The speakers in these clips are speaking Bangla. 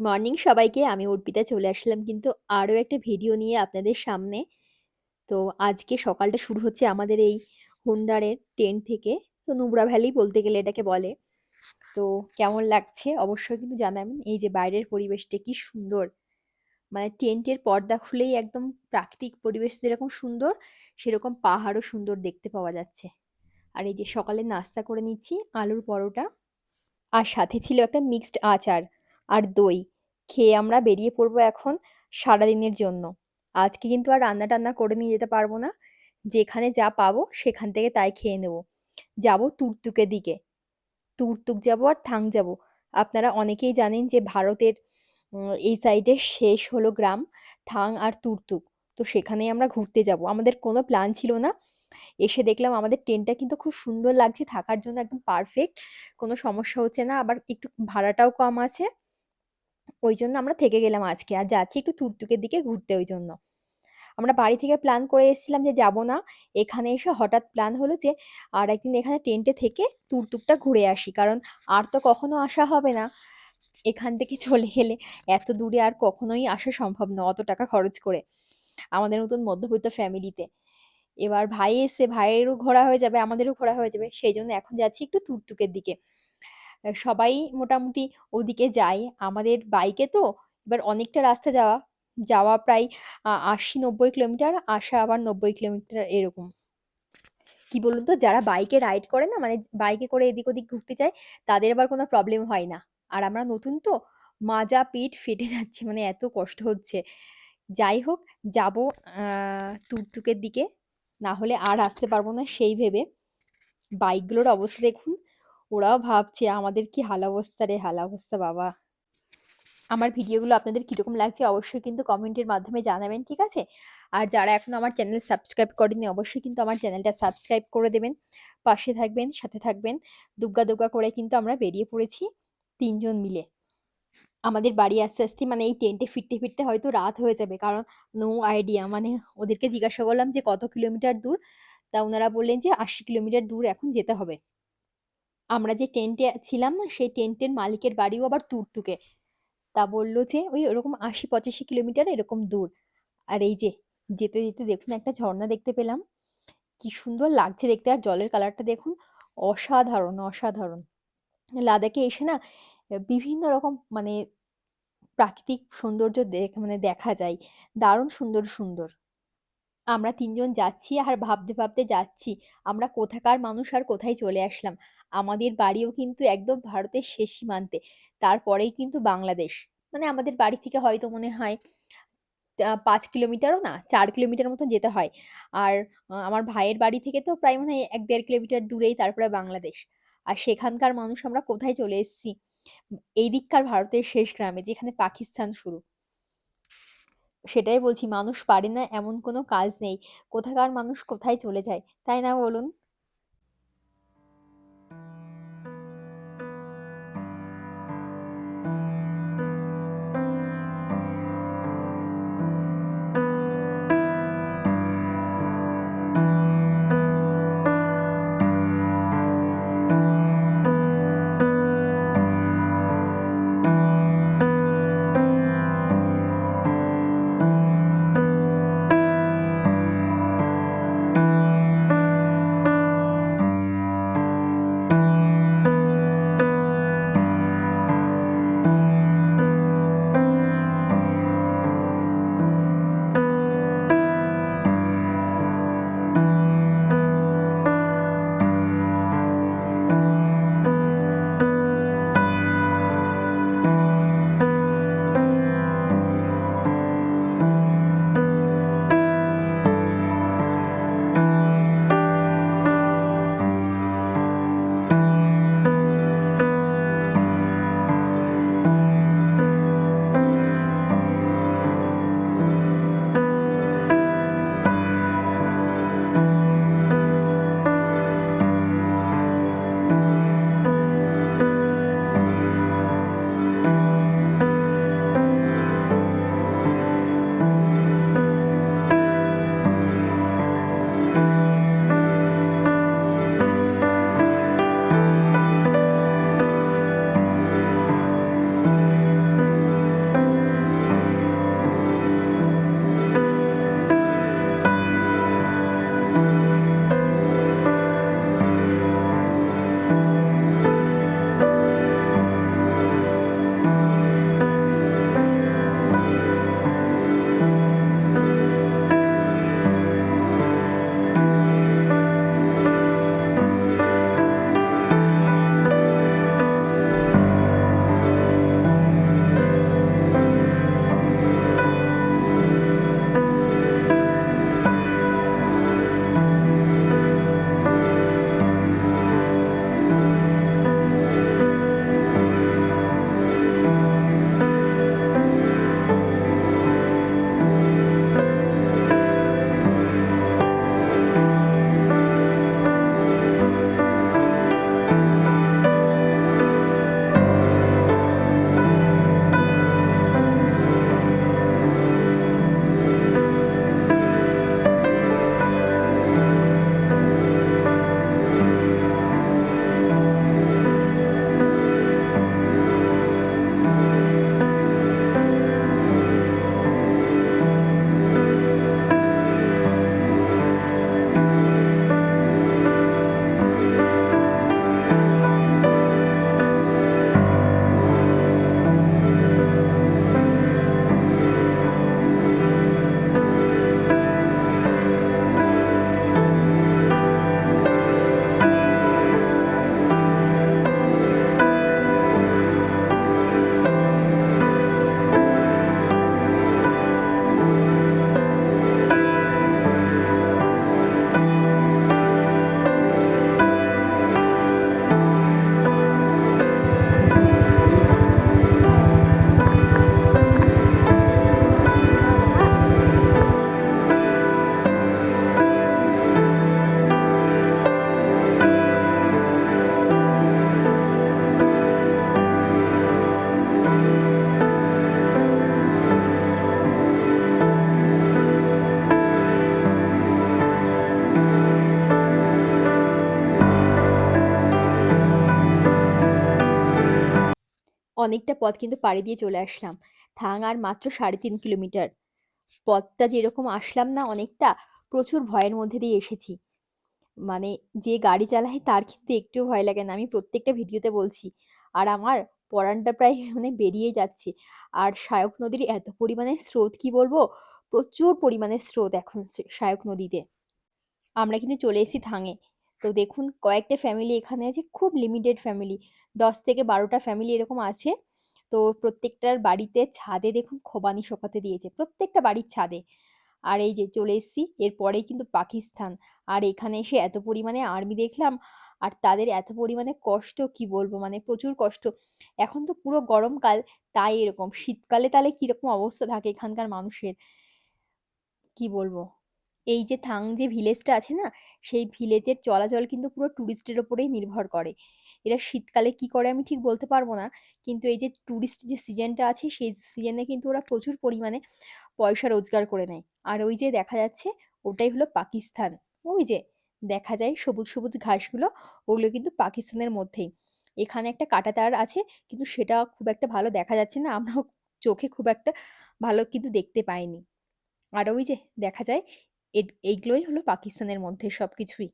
মর্নিং সবাইকে। আমি অর্পিতা চলে আসলাম কিন্তু আরও একটা ভিডিও নিয়ে আপনাদের সামনে। তো আজকে সকালটা শুরু হচ্ছে আমাদের এই হুন্ডারের টেন্ট থেকে। তো নুব্রা ভ্যালি বলতে গেলে এটাকে বলে। তো কেমন লাগছে অবশ্যই কিন্তু জানাবেন। এই যে বাইরের পরিবেশটা কি সুন্দর। মানে টেন্টের পর্দা খুলেই একদম প্রাকৃতিক পরিবেশ যেরকম সুন্দর, সেরকম পাহাড়ও সুন্দর দেখতে পাওয়া যাচ্ছে। আর এই যে সকালে নাস্তা করে নিচ্ছি আলুর পরোটা। আর সাথে ছিল একটা মিক্সড আচার আর দই। খেয়ে আমরা বেরিয়ে পড়ব এখন সারাদিনের জন্য। আজকে কিন্তু আর রান্না-টান্না করে নিয়ে যেতে পারব না। যেখানে যা পাবো সেখান থেকে তাই খেয়ে নেব। যাব তুরতুকের দিকে। তুরতুক যাব আর থাং যাব আপনারা অনেকেই জানেন যে ভারতের এই সাইডে শেষ হলো গ্রাম, থাং আর তুরতুক। তো সেখানেই আমরা ঘুরতে যাব। আমাদের কোনো প্ল্যান ছিল না। এসে দেখলাম আমাদের টেন্টটা কিন্তু খুব সুন্দর লাগছে থাকার জন্য একদম পারফেক্ট। কোনো সমস্যা হচ্ছে না। আবার একটু ভাড়াটাও কম আছে। ওই জন্য আমরা থেকে গেলাম আজকে। আর যাচ্ছি একটু তুরতুকের দিকে ঘুরতে ওই জন্য। আমরা বাড়ি থেকে প্ল্যান করে এসেছিলাম যে যাব না। এখানে এসে হঠাৎ প্ল্যান হলো যে আর একদিন এখানে টেন্টে থেকে তুরতুকটা ঘুরে আসি। কারণ আর তো কখনো আসা হবে না। এখান থেকে চলে গেলে এত দূরে আর কখনোই আসা সম্ভব না অত টাকা খরচ করে। আমাদের মতন মধ্যবিত্ত ফ্যামিলিতে। এবার ভাই এসে ভাইয়েরও ঘোরা হয়ে যাবে, আমাদেরও ঘোরা হয়ে যাবে। সেই জন্য এখন যাচ্ছি একটু তুরতুকের দিকে। সবাই মোটামুটি ওদিকে যায়। আমাদের বাইকে তো এবার অনেকটা রাস্তা যাওয়া। যাওয়া প্রায় আশি ৮০-৯০ কিলোমিটার, আসা আবার ৯০ কিলোমিটার এরকম। কি বলুন তো যারা বাইকে রাইড করে না মানে বাইকে করে এদিক ওদিক ঘুরতে যায়, তাদের আবার কোনো প্রবলেম হয় না। আর আমরা নতুন তো মাজা, পিঠ ফেটে যাচ্ছে মানে এত কষ্ট হচ্ছে। যাই হোক যাব টুকটুকের দিকে। না হলে আর আসতে পারব না সেই ভেবে। বাইকগুলোর অবস্থা দেখুন। ওরাও ভাবছে আমাদের কি হাল অবস্থা রে হাল অবস্থা বাবা। আমার ভিডিওগুলো আপনাদের কীরকম লাগছে অবশ্যই কিন্তু কমেন্টের মাধ্যমে জানাবেন, ঠিক আছে? আর যারা এখনও আমার চ্যানেল সাবস্ক্রাইব করেনি অবশ্যই কিন্তু আমার চ্যানেলটা সাবস্ক্রাইব করে দেবেন। পাশে থাকবেন, সাথে থাকবেন। দুগ্গা, দুগ্গা করে কিন্তু আমরা বেরিয়ে পড়েছি তিনজন মিলে। আমাদের বাড়ি আসতে, আসতে মানে এই টেন্টে ফিরতে, ফিরতে হয়তো রাত হয়ে যাবে। কারণ নো আইডিয়া মানে ওদেরকে জিজ্ঞাসা করলাম যে কত কিলোমিটার দূর? তা ওনারা বললেন যে ৮০ কিলোমিটার দূর এখন যেতে হবে। আমরা যে টেন্টে ছিলাম সেই টেন্টের মালিকের বাড়িও আবার তুরতুকে। তা বলল যে ওই ওরকম ৮০-৮৫ কিলোমিটার এরকম দূর। আর এই যে যেতে, যেতে দেখুন একটা ঝর্ণা দেখতে পেলাম। কি সুন্দর লাগছে দেখতে আর জলের কালারটা দেখুন অসাধারণ, অসাধারণ। লাদাখে এসে না বিভিন্ন রকম মানে প্রাকৃতিক সৌন্দর্য দেখ মানে দেখা যায়। দারুণ সুন্দর, সুন্দর। আমরা তিনজন যাচ্ছি আর ভাবতে, ভাবতে যাচ্ছি। আমরা কোথাকার মানুষ আর কোথায় চলে আসলাম। আমাদের বাড়িও কিন্তু একদম ভারতের শেষ সীমান্তে। তারপরেই কিন্তু বাংলাদেশ। মানে আমাদের বাড়ি থেকে হয়তো মনে হয় পাঁচ কিলোমিটারও না চার কিলোমিটার মতো যেতে হয়। আর আমার ভাইয়ের বাড়ি থেকে তো প্রায় মনে হয় এক দেড় কিলোমিটার দূরেই তারপরে বাংলাদেশ। আর সেখানকার মানুষ আমরা কোথায় চলে এসেছি? এই দিককার ভারতের শেষ গ্রামে যেখানে পাকিস্তান শুরু। সেটাই বলছি, মানুষ পারে না এমন কোনো কাজ নেই। কোথাকার মানুষ কোথায় চলে যায়। তাই না বলুন? অনেকটা পথ কিন্তু পাড়ি দিয়ে চলে আসলাম। থাং আর মাত্র ৩.৫ কিলোমিটার। পথটা যেরকম আসলাম না অনেকটা, প্রচুর ভয়ের মধ্যে দিয়ে এসেছি। মানে যে গাড়ি চালায় তার কিন্তু একটুও ভয় লাগে না। আমি প্রত্যেকটা ভিডিওতে বলছি। আর আমার পরানটা প্রায় মানে বেরিয়ে যাচ্ছে। আর শায়ক নদীর এত পরিমাণে স্রোত কি বলব? প্রচুর পরিমাণে স্রোত এখন সায়ক নদীতে। আমরা কিন্তু চলে এসেছি থাংয়ে। তো দেখুন কয়েকটা ফ্যামিলি এখানে আছে, খুব লিমিটেড ফ্যামিলি। ১০ থেকে বারোটা ফ্যামিলি এরকম আছে। তো প্রত্যেকটার বাড়িতে ছাদে দেখুন খোবানি শোকাতে দিয়েছে। প্রত্যেকটা বাড়ির ছাদে। আর এই যে চলে এসেছি, এরপরেই কিন্তু পাকিস্তান। আর এখানে এসে এত পরিমাণে আর্মি দেখলাম, আর তাদের এত পরিমাণে কষ্ট কি বলব? মানে প্রচুর কষ্ট। এখন তো পুরো গরমকাল, তাই এরকম। শীতকালে তাহলে কীরকম অবস্থা থাকে এখানকার মানুষের? কি বলব? এই যে থাং যে ভিলেজটা আছে না, সেই ভিলেজের চলাচল কিন্তু পুরো ট্যুরিস্টের ওপরেই নির্ভর করে। এরা শীতকালে কি করে আমি ঠিক বলতে পারব না। কিন্তু এই যে ট্যুরিস্ট যে সিজনটা আছে, সেই সিজনে কিন্তু ওরা প্রচুর পরিমাণে পয়সা রোজগার করে নেয়। আর ওই যে দেখা যাচ্ছে, ওটাই হলো পাকিস্তান। ওই যে দেখা যায় সবুজ, সবুজ ঘাসগুলো, ওগুলো কিন্তু পাকিস্তানের মধ্যেই। এখানে একটা কাঁটাতার আছে, কিন্তু সেটা খুব একটা ভালো দেখা যাচ্ছে না। আমরাও চোখে খুব একটা ভালো কিন্তু দেখতে পাইনি। আর ওই যে দেখা যায়, এইগুলোই হলো পাকিস্তানের মধ্যে সব কিছুই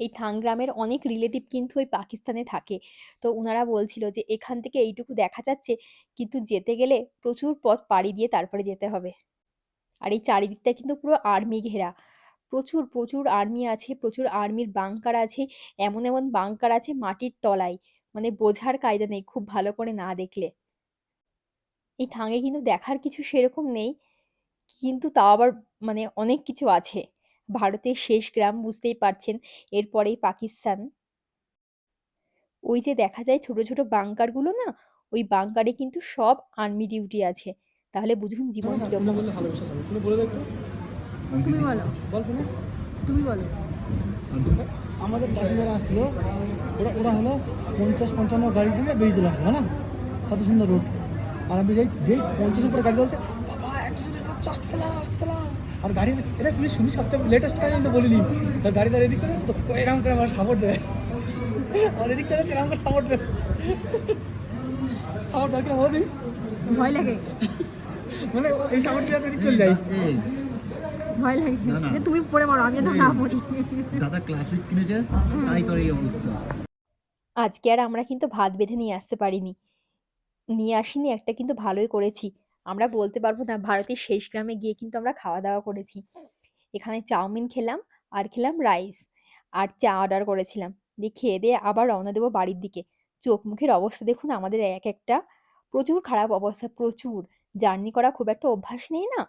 এই থাং গ্রামের অনেক রিলেটিভ কিন্তু ওই পাকিস্তানে থাকে। তো ওনারা বলছিল যে এখান থেকে এইটুকু দেখা যাচ্ছে, কিন্তু যেতে গেলে প্রচুর পথ পাড়ি দিয়ে তারপরে যেতে হবে। আর এই চারিদিকটা কিন্তু পুরো আর্মি ঘেরা। প্রচুর, প্রচুর আর্মি আছে, প্রচুর আর্মির বাঙ্কার আছে। এমন, এমন বাঙ্কার আছে মাটির তলায়। মানে বোঝার কায়দা নেই খুব ভালো করে না দেখলে। এই থাংয়ে কিন্তু দেখার কিছু সেরকম নেই। কিন্তু তাও আবার মানে অনেক কিছু আছে। ভারতের শেষ গ্রাম বুঝতেই পারছেন। এরপরেই পাকিস্তান। ওই যে দেখা যায় ছোট, ছোট বাঙ্কারগুলো না? ওই বাঙ্কারে কিন্তু সব আর্মি ডিউটি আছে। তাহলে বুঝুন জীবন কীরকম। তুমি বলে তুমি বলো। তুমি বলো আমাদের পাশে যারা আসছিল ওরা ওরা হলো পঞ্চাশ পঞ্চান্ন গাড়ি দিয়ে বেরিয়ে চলে আসলো না কত সুন্দর রোড আর আমি যেই যেই পঞ্চাশ উপরে গাড়ি চলছে এত আসতে চালা আসতে চালা আর গাড়ি এটা পুলিশ শুনি সবথেকে লেটেস্ট গাড়ি আমি তো বলিনি গাড়ি দাঁড়িয়ে এদিক চালাচ্ছে তো এরকম করে আমার সাপোর্ট দেয়। আর এদিক চালাচ্ছে এরকম করে সাপোর্ট দেয়। সাপোর্ট দেয় কিনা বলো দিই ভয় লাগে। মানে এই সাপোর্ট দিয়ে এদিক চলে যাই ভয় লাগে। যে তুমি পড়ে মারো আমি তো না পড়ি। দাদা ক্লাসিক কিনেছে তাই তোর এই অবস্থা। আজকে আর আমরা কিন্তু ভাত বেঁধে নিয়ে আসতে পারিনি। নিয়ে আসিনি একটা কিন্তু ভালোই করেছি। আমরা বলতে পারব না ভারতের শেষ গ্রামে গিয়ে কিন্তু আমরা খাওয়া-দাওয়া করেছি। এখানে চাউমিন খেলাম আর খেলাম রাইস। আর চা অর্ডার করেছিলাম। দিয়ে খেয়ে দিয়ে আবার রওনা দেবো বাড়ির দিকে। চোখ মুখের অবস্থা দেখুন আমাদের এক একটা। প্রচুর খারাপ অবস্থা, প্রচুর। জার্নি করা খুব একটা অভ্যাস নেই না?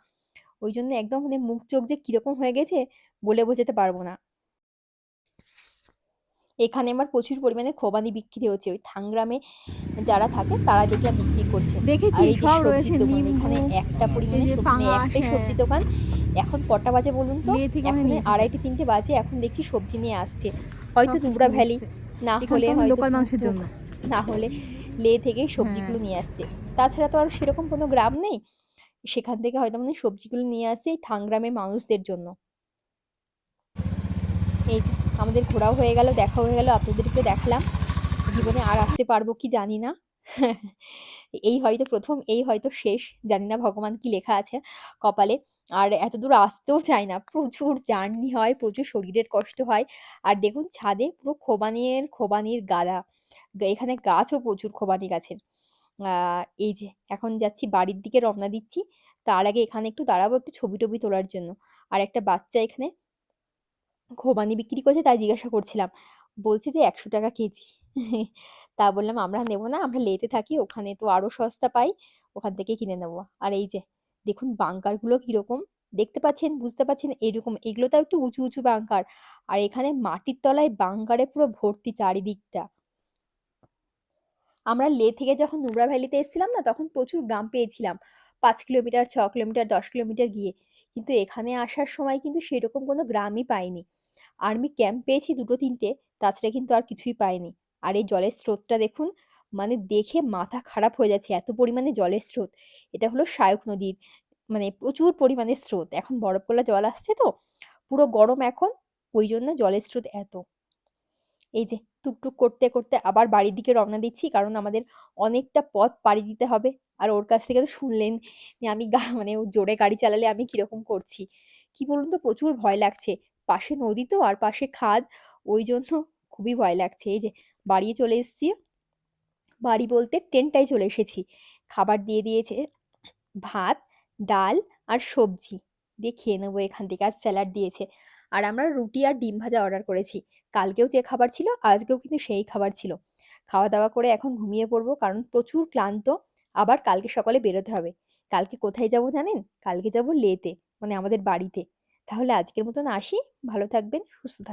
ওই জন্য একদম মানে মুখ চোখ যে কীরকম হয়ে গেছে বলে বোঝাতে পারব না। এখানে আমার প্রচুর পরিমাণে খোবানি বিক্রি হচ্ছে। ওই থাং গ্রামে যারা থাকে তারা দেখলাম বিক্রি করছে। দেখেছি সব রয়েছে এখানে একটা পরিমাণে এই যে সব মানে একটাই হ্যাঁ। সবজির দোকান। এখন কটা বাজে বলুন তো? থেকে এখন এসেছে। ২:৩০ বাজে। এখন দেখছি সবজি নিয়ে আসছে। হয়তো কিছু ভ্যালি, না হলে লোকাল মাংসের জন্য। না হলে লে থেকেই সবজিগুলো হ্যাঁ। নিয়ে আসছে। তাছাড়া তো আর সেরকম কোনো গ্রাম নেই। সেখান থেকে হয়তো মানে সবজিগুলো নিয়ে আসছে এই থাং গ্রামের মানুষদের জন্য। এই যে আমাদের ঘোরাও হয়ে গেল, দেখাও হয়ে গেল, আপনাদেরকে দেখলাম জীবনে আর আসতে পারব কি জানি না। এই হয়তো প্রথম এই হয়তো শেষ। জানি না ভগবান কি লেখা আছে কপালে। আর এত দূর আসতেও চায় না। প্রচুর জার্নি হয়, প্রচুর শরীরের কষ্ট হয়। আর দেখুন ছাদে পুরো খোবানির খোবানির গাদা। এখানে গাছও প্রচুর খোবানি গাছের। এই যে এখন যাচ্ছি বাড়ির দিকে রওনা দিচ্ছি। তার আগে এখানে একটু দাঁড়াবো একটু ছবি-টবি তোলার জন্য। আর একটা বাচ্চা এখানে খোবানি বিক্রি করছে তাই জিজ্ঞাসা করছিলাম। বলছে যে ৳১০০ কেজি। তা বললাম আমরা নেব না। আমরা লেতে থাকি। ওখানে তো আরও সস্তা পাই। ওখান থেকেই কিনে নেব। আর এই যে দেখুন বাঙ্কারগুলো কীরকম? দেখতে পাচ্ছেন, বুঝতে পারছেন এরকম এগুলো তো একটু উঁচু, উঁচু বাঙ্কার। আর এখানে মাটির তলায় বাঙ্কারে পুরো ভর্তি চারিদিকটা। আমরা লে থেকে যখন নুব্রা ভ্যালিতে এসেছিলাম না তখন প্রচুর গ্রাম পেয়েছিলাম। পাঁচ কিলোমিটার, ছ কিলোমিটার, ১০ কিলোমিটার গিয়ে। কিন্তু এখানে আসার সময় কিন্তু সেরকম কোনো গ্রামই পাইনি। আর্মি ক্যাম্প পেয়েছি দুটো তিনটে তাছাড়া কিন্তু আর কিছুই পাইনি। আর এই জলের স্রোতটা দেখুন, মানে দেখে মাথা খারাপ হয়ে যাচ্ছে। এত পরিমাণে জলের স্রোত। এটা হলো শায়ক নদীর মানে প্রচুর পরিমাণে স্রোত। এখন বরফ জল আসছে তো। পুরো গরম এখন। ওই জন্য জলের স্রোত এত। এই যে টুকটুক করতে করতে আবার বাড়ির দিকে রওনা দিচ্ছি কারণ আমাদের অনেকটা পথ পাড়ি দিতে হবে আর ওর কাছ থেকে তো শুনলেন আমি গা মানে জোরে গাড়ি চালালে আমি কীরকম করছি কি বলুন তো প্রচুর ভয় লাগছে পাশে নদী তো আর পাশে খাদ, ওই জন্য খুবই ভয় লাগছে। এই যে বাড়ি চলে এসেছি। বাড়ি বলতে টেন্টটায় চলে এসেছি। খাবার দিয়ে দিয়েছে ভাত, ডাল আর সবজি। দিয়ে খেয়ে নেব এখান থেকে। আর স্যালাড দিয়েছে। আর আমরা রুটি আর ডিম ভাজা অর্ডার করেছি। কালকেও যে খাবার ছিল, আজকেও কিন্তু সেই খাবার ছিল। খাওয়া দাওয়া করে এখন ঘুমিয়ে পড়ব কারণ প্রচুর ক্লান্ত। আবার কালকে সকালে বেরোতে হবে। কালকে কোথায় যাব জানেন? কালকে যাব লেতে মানে আমাদের বাড়িতে। তাহলে আজকের মতন আসি। ভালো থাকবেন সুস্থ থাকবেন।